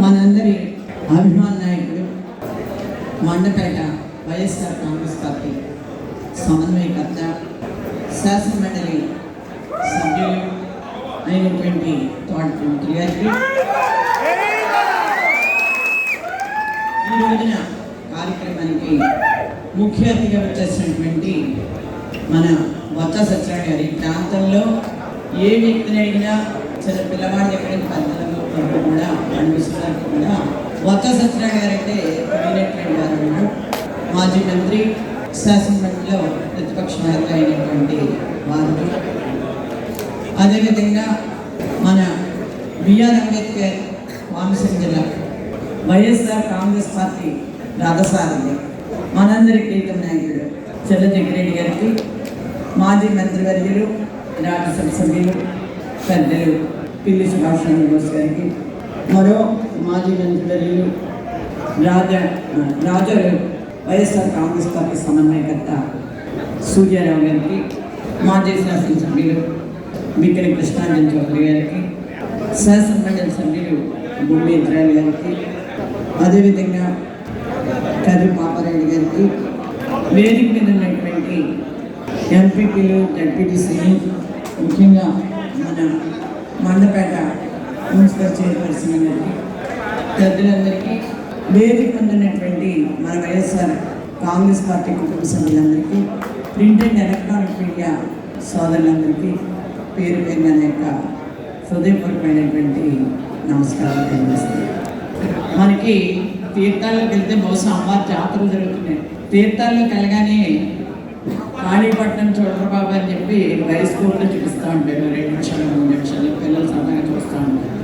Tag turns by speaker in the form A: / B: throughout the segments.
A: మనందరి అభిమాన నాయకుడు మండపేట వైఎస్ఆర్ కాంగ్రెస్ పార్టీ సమన్వయకర్త శాసనమండలి సభ్యులు అయినటువంటి తోట గారికి ఈ రోజున కార్యక్రమానికి ముఖ్య అతిథిగా వచ్చేసినటువంటి మన బొత్స సత్యనారాయణ గారి ప్రాంతంలో ఏ వ్యక్తినైనా చిన్న పిల్లవాడి దగ్గర నుంచి పెద్దల వరకు కూడా అనిపిస్తున్నారు కూడా వత్త సత్యనారాయణ గారు అయితే తెలియనటువంటి వారు మాజీ మంత్రి శాసనమండలిలో ప్రతిపక్ష నేత అయినటువంటి వారు. అదేవిధంగా మన బిఆర్ అంబేద్కర్ కోనసీమ జిల్లా వైఎస్ఆర్ కాంగ్రెస్ పార్టీ రథసారథి మనందరి ప్రీతం నాయకుడు చంద్రజగ్గిరెడ్డి గారికి మాజీ మంత్రివర్యులు రాజ్యసభ సభ్యులు పెద్దలు పిల్లి సుభాష్ గారికి మరో మాజీ మంత్రివర్యులు Raja Raja YSR Congress party సమన్వయకర్త సూర్యారావు గారికి మాజీ శాసనసభ్యులు బిక్కడి కృష్ణాంజన్ చౌదరి గారికి శాసనమండలి సభ్యులు బుమ్మి గారికి అదేవిధంగా కర్రి పాపారెడ్డి గారికి వేదిక మీద ఉన్నటువంటి ఎంపీపీలు జడ్పీటీసీలు ముఖ్యంగా చైర్పర్సన్ గారికి పెద్దలందరికీ వేదిక పొందినటువంటి ఉన్నటువంటి మన వైఎస్ఆర్ కాంగ్రెస్ పార్టీ కుటుంబ సభ్యులందరికీ ప్రింట్ అండ్ ఎలక్ట్రానిక్ మీడియా సోదరులందరికీ పేరు పేరున నా యొక్క హృదయపూర్వకమైనటువంటి నమస్కారాలు తెలియజేస్తాను మనకి తీర్థాల్లోకి వెళ్తే బహుశా అమ్మవారి జాతరలు జరుగుతున్నాయి తీర్థాల్లోకి వెళ్ళగానే కాళీపట్నం చూడరు బాబు అని చెప్పి రైస్ కోర్లో చూపిస్తూ ఉంటాడు రెండు నిమిషాలు మూడు నిమిషాలు పిల్లలు సరదాగా చూస్తూ ఉంటారు.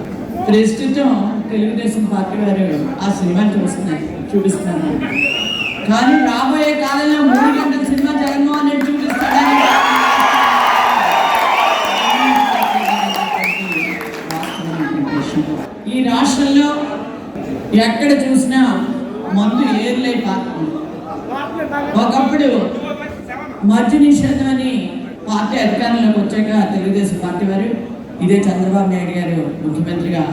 A: ప్రస్తుతం తెలుగుదేశం పార్టీ వారు ఆ సినిమా చూస్తున్నారు చూపిస్తున్నారు. కానీ రాబోయే కాలంలో మూడు గంటల సినిమా జగన్మోహన్ రెడ్డి చూపిస్తాడని ఈ రాష్ట్రంలో ఎక్కడ చూసినా మందు ఏర్లే పార్టీ. ఒకప్పుడు మద్య నిషేధం అని పార్టీ అధికారంలోకి వచ్చాక తెలుగుదేశం పార్టీ వారు ఇదే చంద్రబాబు నాయుడు గారు ముఖ్యమంత్రిగా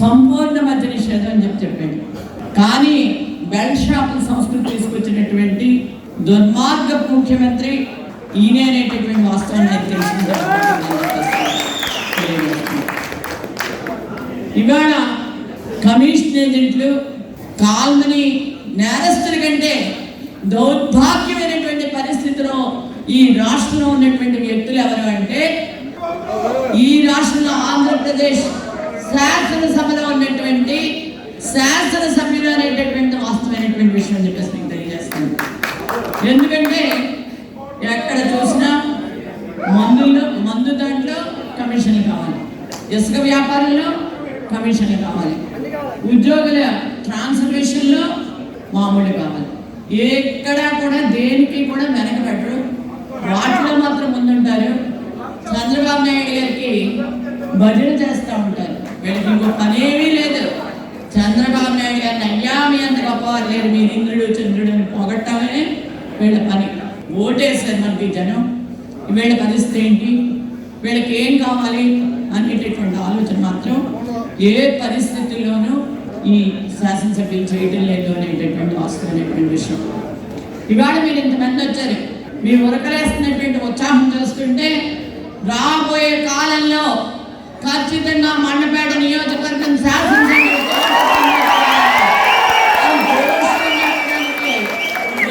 A: సంపూర్ణ మద్య నిషేధం అని చెప్పి చెప్పాడు. కానీ బెల్ట్ షాపుల సంస్కృతి తీసుకొచ్చినటువంటి దుర్మార్గ ముఖ్యమంత్రి ఈయనే అనేటటువంటి వాస్తవం నాకు తెలిసింది. ఇవాళ కమిషన్ ఏజెంట్లు కాల్మని నేరస్తుల కంటే దౌర్భాగ్యమైనటువంటి పరిస్థితిలో ఈ రాష్ట్రంలో ఉన్నటువంటి వ్యక్తులు ఎవరు అంటే ఈ రాష్ట్రంలో ఆంధ్రప్రదేశ్ శాసనసభలో ఉన్నటువంటి శాసనసభ్యులు అనేటటువంటి వాస్తవమైనటువంటి విషయం అని చెప్పేసి మీకు తెలియజేస్తాను. ఎందుకంటే ఎక్కడ చూసినా మందులు మందు దాంట్లో కమిషన్లు కావాలి. ఇసుక వ్యాపారంలో కమిషన్లు కావాలి. ఉద్యోగుల ట్రాన్స్ఫర్మేషన్లో మామూలు కావాలి. ఎక్కడా కూడా దేనికి కూడా వెనకబెట్టరు వాటిలో మాత్రం ముందుంటారు చంద్రబాబు నాయుడు గారికి భజన చేస్తూ ఉంటారు. వీళ్ళకి ఇంకో పనేమీ లేదు. చంద్రబాబు నాయుడు గారిని అయ్యా మీ అంత గొప్పవారు లేరు. మీరు ఇంద్రుడు చంద్రుడు అని పొగట్టమనే వీళ్ళ పని. ఓటేశారు మనకి జనం. వీళ్ళ పరిస్థితి ఏంటి? వీళ్ళకి ఏం కావాలి అనేటటువంటి ఆలోచన మాత్రం ఏ పరిస్థితుల్లోనూ ఈ శాసనసభ్యులు చేయటం లేదు అనేటటువంటి వాస్తవమైనటువంటి విషయం. ఇవాళ మీరు ఇంతమంది వచ్చారు. మీ ఉరకలేస్తున్నటువంటి ఉత్సాహం చూస్తుంటే రాబోయే కాలంలో ఖచ్చితంగా మండపేట నియోజకవర్గం శాసనసభ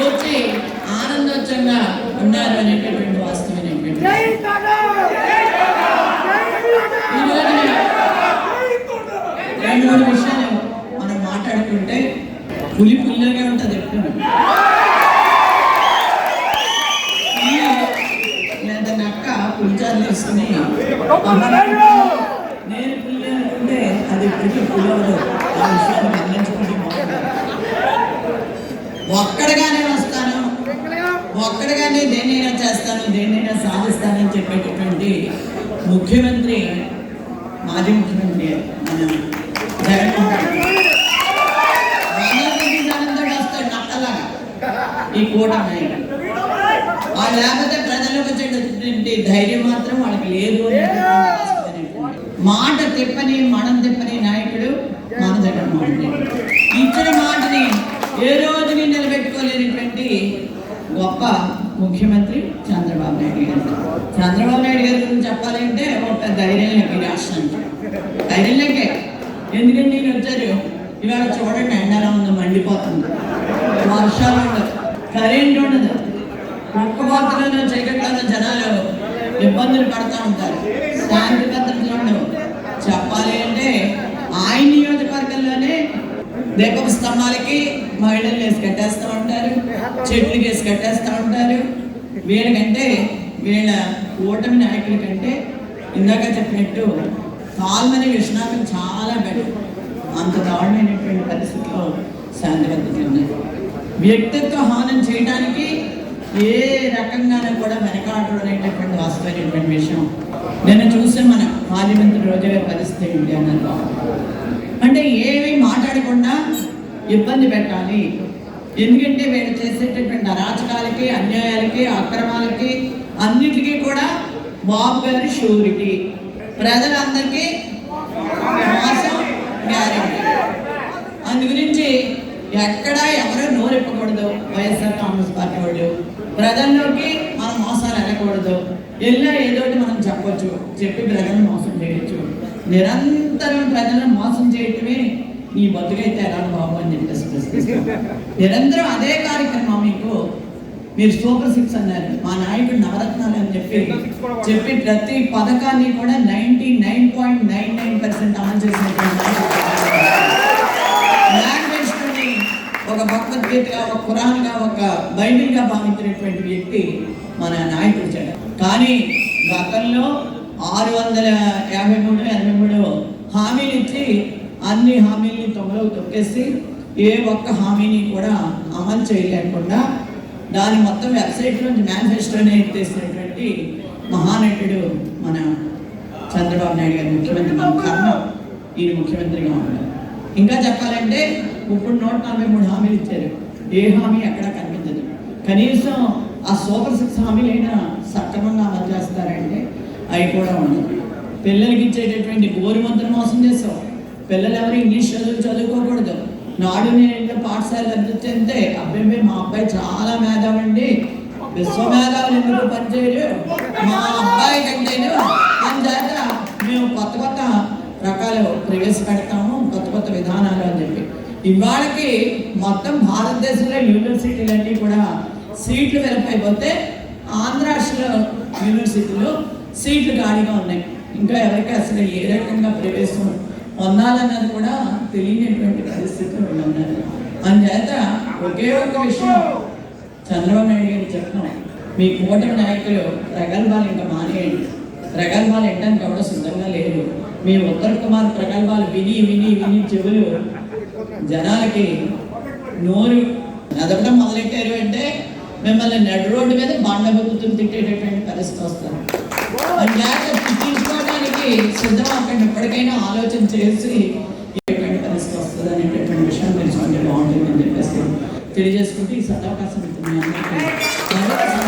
A: వచ్చి ఆనందోత్సవంగా ఉన్నారు అనేటటువంటి వాస్తవమైనటువంటి రెండు మూడు విషయాలు మనం మాట్లాడుకుంటే పులి పుల్లిగా ఉంటుంది లేదా నక్క పులిచారు తీసుకుని అది ఆ విషయాన్ని గమనించుకుంటే బాగుంటుంది. ఒక్కడిగానే వస్తాను ఒక్కడిగానే దేన్నైనా చేస్తాను దేన్నైనా సాధిస్తానని చెప్పేటటువంటి ముఖ్యమంత్రి మాజీ ముఖ్యమంత్రి మన జగన్మోహన్ వస్తాడు నక్కలాగా ఈ కూటమి లేకపోతే ప్రజలకు వచ్చేటటువంటి ధైర్యం మాత్రం వాళ్ళకి లేదు అని మాట తిప్పని మనం తిప్పని నాయకుడు మన జగన్మోహన్ రెడ్డి. ఇచ్చిన మాటని ఏ రోజుని నిలబెట్టుకోలేనటువంటి గొప్ప ముఖ్యమంత్రి చంద్రబాబు నాయుడు గారు. చంద్రబాబు నాయుడు గారి గురించి చెప్పాలంటే ఒక ధైర్యం లేక రాష్ట్రానికి. ధైర్యం లేకే ఎందుకంటే ఈయన వచ్చారు. ఇవాళ చూడండి ఎండలా ఉంది మండిపోతుంది. వర్షాలు ఉండదు. కరెంట్ ఉండదు. ఒక్క పాత్రలో చీకట్లను జనాలు ఇబ్బందులు పడుతూ ఉంటారు. శాంతి భద్రతలు ఉండవు చెప్పాలి అంటే ఆయన నియోజకవర్గంలోనే దీపపు స్తంభాలకి మహిళలు వేసి కట్టేస్తూ ఉంటారు చెట్లు వేసి కట్టేస్తూ ఉంటారు. వీళ్ళకంటే వీళ్ళ ఓటమి నాయకుల కంటే ఇందాక చెప్పినట్టు కాల్మని విశ్వనాథం చాలా బెటర్ అంత దారుణమైనటువంటి పరిస్థితిలో శాంతి భద్రతలు ఉన్నాయి. వ్యక్తిత్వ హానం చేయడానికి ఏ రకంగానూ కూడా వెనకాడడం అనేటటువంటి వాస్తవమైనటువంటి విషయం. నేను చూస్తే మన పార్లమెంట్ రోజు గారి పరిస్థితి ఏంటి అన్నారు అంటే ఏమి మాట్లాడకుండా ఇబ్బంది పెట్టాలి. ఎందుకంటే వీళ్ళు చేసేటటువంటి అరాచకాలకి అన్యాయాలకి అక్రమాలకి అన్నిటికీ కూడా బాబు గారి షూరిటీ. ప్రజలందరికీ మోసం గ్యారెంటీ. అందు గురించి ఎక్కడ ఎవరు నోరెప్పకూడదు వైఎస్ఆర్ కాంగ్రెస్ పార్టీ వాళ్ళు. ప్రజల్లోకి మనం మోసాలు వెళ్ళకూడదు. వెళ్ళా ఏదో ఒకటి మనం చెప్పొచ్చు. చెప్పి ప్రజలను మోసం చేయొచ్చు. నిరంతరం ప్రజలను మోసం చేయటమే నీ బతుకైతే ఎలా బాబు అని చెప్పేసి. నిరంతరం అదే కార్యక్రమం మీకు మీరు సూపర్ సిక్స్ అన్నారు. మా నాయకుడు నవరత్నాలు అని చెప్పి చెప్పి ప్రతి పథకాన్ని కూడా ninety nine point nine nine percent అమలు చేసినటువంటి లాంగ్వేజ్ని ఒక బాధ్యతగా ఒక ఖురాన్గా ఒక బైబిల్గా భావించినటువంటి వ్యక్తి మన నాయకుడు జగన్. కానీ గతంలో ఆరు వందల యాభై మూడు ఎనభై మూడు హామీలు ఇచ్చి అన్ని హామీల్ని తొంగలో తొక్కేసి ఏ ఒక్క హామీని కూడా అమలు చేయలేకుండా దాని మొత్తం వెబ్సైట్ నుంచి మేనిఫెస్టోనే ఎత్తేసినటువంటి మహానటుడు మన చంద్రబాబు నాయుడు గారు ముఖ్యమంత్రి మన కర్మ. ఈయన ముఖ్యమంత్రిగా ఉన్నారు. ఇంకా చెప్పాలంటే ఇప్పుడు నూట నలభై మూడు హామీలు ఇచ్చారు. ఏ హామీ ఎక్కడ కనిపించదు. కనీసం ఆ సూపర్ సిక్స్ హామీలైనా సక్రమంగా అమలు చేస్తారంటే అవి కూడా ఉండదు పిల్లలకి ఇచ్చేటటువంటి గోరుమంతులు మోసం చేస్తాం. పిల్లలు ఎవరు ఇంగ్లీష్ చదువు చదువుకోకూడదు. నాడు నేను పాఠశాల అందించే అబ్బాయి మా అబ్బాయి చాలా మేధావండి. విశ్వమేధావులు ఎందుకు పనిచేయరు? మా అబ్బాయి కంటేను. అందుచేత మేము కొత్త కొత్త రకాలు ప్రవేశపెడతాము కొత్త కొత్త విధానాలు అని చెప్పి. ఇవాళకి మొత్తం భారతదేశంలో యూనివర్సిటీలన్నీ కూడా సీట్లు వెనకైపోతే ఆంధ్ర రాష్ట్ర యూనివర్సిటీలో సీట్లు ఖాళీగా ఉన్నాయి. ఇంకా ఎవరికి అసలు ఏ రకంగా ప్రవేశం పొందాలన్నది కూడా తెలియనటువంటి పరిస్థితులు ఉన్నారు అందుచేత ఒకే ఒక విషయం చంద్రబాబు నాయుడు గారు చెప్తున్నాం మీ కూటమి నాయకులు ప్రగల్భాలు ఇంకా మానేయండి. ప్రగల్భాలు ఎట్టడానికి ఎవడో సిద్ధంగా లేదు మీ ఉత్తర కుమార్ ప్రగల్భాలు విని విని విని చెవులు జనాలకి నోరు ఎదగడం మొదలెట్టారు అంటే మిమ్మల్ని నడు రోడ్డు మీద బండ బుద్ధులు తిట్టేటటువంటి పరిస్థితి వస్తుంది తీసుకోవడానికి సిద్ధం అక్కడ ఎప్పటికైనా ఆలోచన చేసి పరిస్థితి వస్తుంది అనేటటువంటి విషయం తెలుసుకుంటే బాగుంటుందని చెప్పేసి తెలియజేసుకుంటే ఈ సదవకాశం ఇస్తుంది అందరికీ.